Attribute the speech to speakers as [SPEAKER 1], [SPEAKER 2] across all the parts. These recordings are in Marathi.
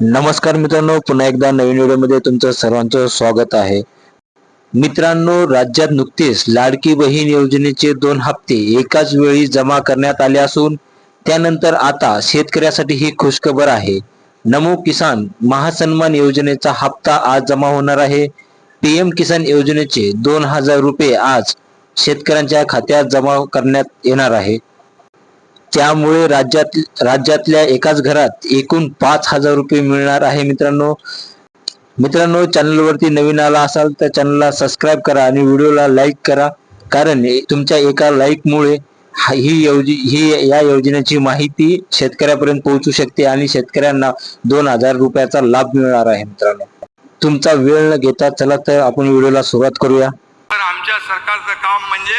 [SPEAKER 1] नमस्कार मित्रांनो पुन्हा एकदा नवीन व्हिडिओमध्ये तुमचं सर्वांचं स्वागत आहे. मित्रांनो राज्यात नुकतेच लाडकी बहीण योजनेचे दोन हप्ते एकाच वेळी जमा करण्यात आले असून त्यानंतर आता शेतकऱ्यासाठी ही खुशखबर आहे. नमो किसान महासन्मान योजनेचा हप्ता आज जमा होणार आहे. पीएम किसान योजनेचे दोन हजार रुपये आज शेतकऱ्यांच्या खात्यात जमा करण्यात येणार आहे. त्यामुळे राज्यात राज्यातल्या एकाच घरात एकूण पाच हजार रुपये मिळणार आहे मित्रांनो. मित्रांनो चॅनलवरती नवीन आला असाल तर चॅनलला सबस्क्राईब करा आणि व्हिडिओला लाईक करा. कारण तुमच्या एका लाईकमुळे ही योज ही या योजनेची माहिती शेतकऱ्यापर्यंत पोहोचू शकते आणि शेतकऱ्यांना दोन हजार रुपयाचा लाभ मिळणार आहे मित्रांनो. तुमचा वेळ न घेता चला तर आपण व्हिडिओला सुरुवात करूया.
[SPEAKER 2] तर आमच्या सरकारचं काम म्हणजे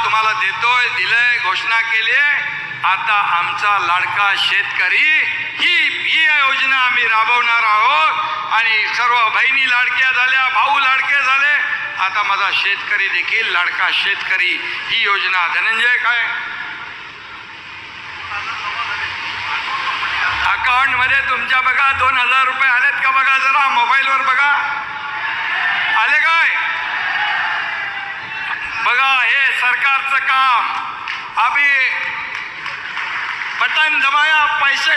[SPEAKER 2] तुम्हाला देतोय दिलंय घोषणा केली आहे. आता आमचा लाडका शेतकरी ही ही योजना आम्ही राबवणार आहोत. आणि सर्व बहिणी लाडक्या झाल्या भाऊ लाडके झाले. आता माझा शेतकरी देखील लाडका शेतकरी ही योजना धनंजय काय? अकाउंटमध्ये तुमच्या बघा दोन हजार रुपये आलेत का बघा जरा मोबाईलवर बघा आले काय बघा हे सरकारचं काम. अभी बटन दबाया पैसे